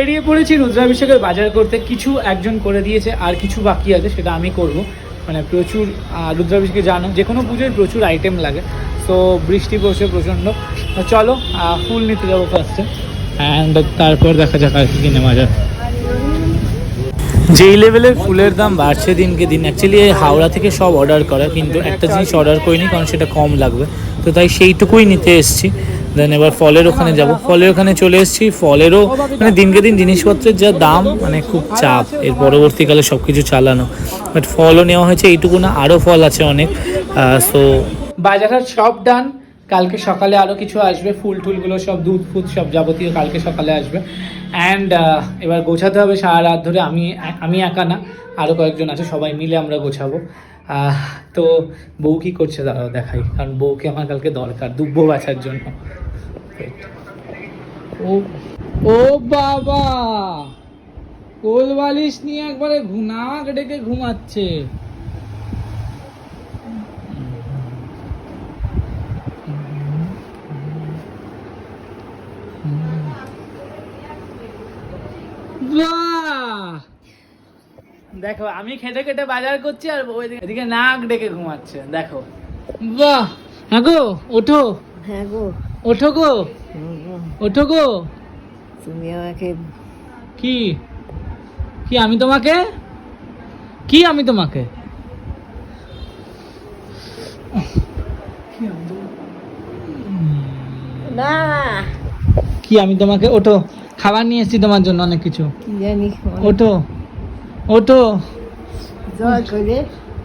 বেরিয়ে পড়েছি রুদ্রাভিষেকের বাজার করতে। কিছু একজন করে দিয়েছে, আর কিছু বাকি আছে, সেটা আমি করব। মানে প্রচুর রুদ্রাভিষেকে জানো যে কোনো পুজোয় প্রচুর আইটেম লাগে। তো বৃষ্টি পড়ছে প্রচণ্ড। চলো ফুল নিতে যাব ফার্স্টে অ্যান্ড তারপর দেখা যাক আর কি কিনে মজা যেই লেভেলের ফুলের দাম বাড়ছে দিনকে দিন অ্যাকচুয়ালি হাওড়া থেকে সব অর্ডার করা, কিন্তু একটা জিনিস অর্ডার করিনি, কারণ সেটা কম লাগবে। তো তাই সেইটুকুই নিতে এসেছি। দেন এবার ফলের ওখানে যাব। ফলের ওখানে চলে এসেছি। ফলেরও মানে দিনকে দিন জিনিসপত্রের যা দাম মানে খুব চাপ। এর পরবর্তীকালে সব কিছু চালানো। বাট ফলও নেওয়া হয়েছে, এইটুকু না, আরও ফল আছে অনেক। সো বাজারহাট সব ডান কালকে সকালে আরও কিছু আসবে, ফুল টুলগুলো সব, দুধ ফুদ সব যাবতীয় কালকে সকালে আসবে। অ্যান্ড এবার গোছাতে হবে সারা রাত ধরে। আমি আমি একা না, আরও কয়েকজন আছে, সবাই মিলে আমরা গোছাবো। তো বউ কি করছে? দাঁড়াও, দেখাই। কারণ বউকে আমার কালকে দরকার দুব্ব বাছার জন্য। ও ও বাবা! কোল বালিশ নিয়ে একবারে ঘুনাক ডেকে ঘুমাচ্ছে। বাহ! দেখো আমি খেটে খেটে বাজার করছি আর বউ এদিকে- নাক ডেকে ঘুমাচ্ছে দেখো। বাহ! হ্যাঁ গো ওঠো। হ্যাঁ গো। ওঠো গো। গো, ওঠো গো। তুমি আমাকে কি? কি আমি তোমাকে? কি আমি তোমাকে? না। কি আমি তোমাকে ওঠো। খাবার নিয়ে এসেছি তোমার জন্য অনেক কিছু। কি জানি। ওঠো। ওঠো। জয় করে।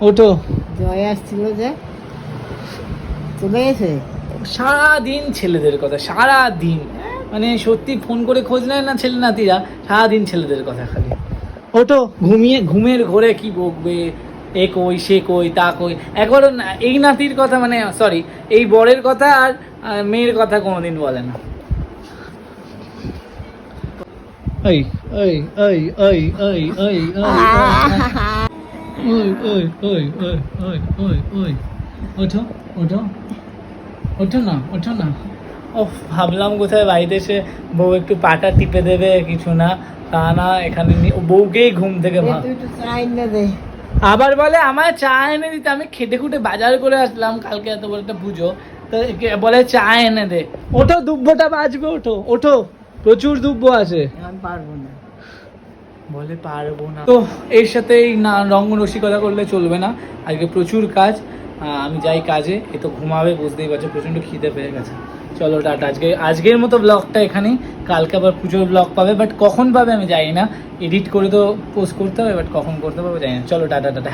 ওঠো। জয় আসছিল যে চলে গেছে? সারা দিন ছেলেদের কথা সারা দিন মানে সত্যি ফোন করে খোঁজ নেয় না ছেলে নাতিরা সারা দিন ছেলেদের কথা খালি। ওটো ঘুমিয়ে ঘুমের ঘরে কি বকবে? এ কই সে কই তা কই? একবারও এই নাতির কথা মানে সরি এই বরের কথা আর মেয়ের কথা কোনোদিন বলে না। Oj, oj, oj, oj, oj, oj. Oj, oj, oj, oj, oj, oj, oj. ওঠো ওঠো ওঠো না ওঠো না ও ভাবলাম কোথায় বাড়িতে এসে বউ একটু পাটা টিপে দেবে কিছু না। তা না এখানে বউকেই ঘুম থেকে ভাব আবার বলে আমার চা এনে দিতে আমি খেটে খুটে বাজার করে আসলাম কালকে এত বড় একটা পুজো। তো বলে চা এনে দে। ওঠো দুব্বটা বাজবে ওঠো ওঠো। প্রচুর দুব্ব আছে। পারব না। বলে পারব না। তো এর সাথে এই না রঙ্গ রসিকতা করলে চলবে না। আজকে প্রচুর কাজ আমি যাই কাজে, এ তো ঘুমাবে, বুঝতেই পারছ, প্রচণ্ড খিদে পেয়ে গেছে। চলো টাটা, আজকে, আজকের মতো ব্লগটা এখানেই। কালকে আবার পুজোর ব্লগ পাবে বাট কখন পাবে আমি জানি না। এডিট করে তো পোস্ট করতে হবে বাট কখন করতে পারব জানি না। চলো টাটা টাটা।